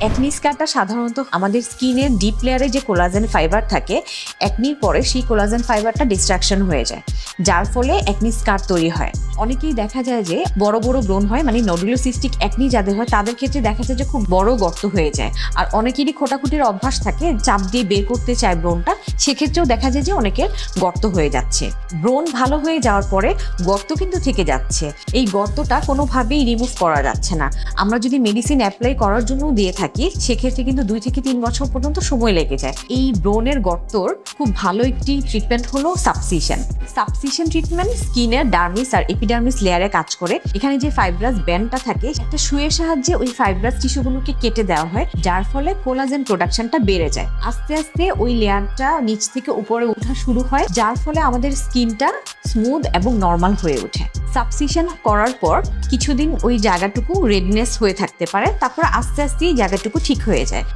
Acne স্কারটা সাধারণত আমাদের স্কিনের ডিপ লেয়ারে যে কোলাজেন ফাইবার থাকে একনির পরে সেই কোলাজেন ফাইবারটা ডিস্ট্রাকশন হয়ে যায়, যার ফলে একনি স্কার তৈরি হয়। অনেকেই দেখা যায় যে বড় বড় ব্রণ হয় মানে নডুলোসিস্টিক একনি যাদের হয়, তাদের ক্ষেত্রে দেখা যায় যে খুব বড় গর্ত হয়ে যায়। আর অনেকেরই খোটাখুটির অভ্যাস থাকে, চাপ দিয়ে বের করতে চায় ব্রণটা, সেক্ষেত্রেও দেখা যায় যে অনেকের গর্ত হয়ে যাচ্ছে। ব্রণ ভালো হয়ে যাওয়ার পরে গর্ত কিন্তু থেকে যাচ্ছে। এই গর্তটা কোনোভাবেই রিমুভ করা যাচ্ছে না। আমরা যদি মেডিসিন অ্যাপ্লাই করার জন্য দিয়ে থাকি, সেক্ষেত্রে কিন্তু দুই থেকে তিন বছর পর্যন্ত সময় লেগে যায়। এই ব্রণের গর্তর খুব ভালো একটি ট্রিটমেন্ট হলো সাবসিশন সাবসিশন ট্রিটমেন্ট স্কিনের ডার্মিস আর এপিডার্মিস লেয়ারে কাজ করে। এখানে যে ফাইব্রাস ব্যান্ডটা থাকে, একটা সুয়ের সাহায্যে ওই ফাইব্রাস টিস্যুগুলোকে কেটে দেওয়া হয়, যার ফলে কোলাজেন প্রোডাকশনটা বেড়ে যায়। আস্তে আস্তে ওই লেয়ারটা নিচ থেকে উপরে ওঠা শুরু হয়, যার ফলে আমাদের স্কিনটা স্মুথ এবং নর্মাল হয়ে ওঠে। সাবসিশন করার পর কিছুদিন ওই জায়গাটুকু রেডনেস হয়ে থাকতে পারে, তারপর আস্তে আস্তে এই জায়গাটুকু ঠিক হয়ে যায়।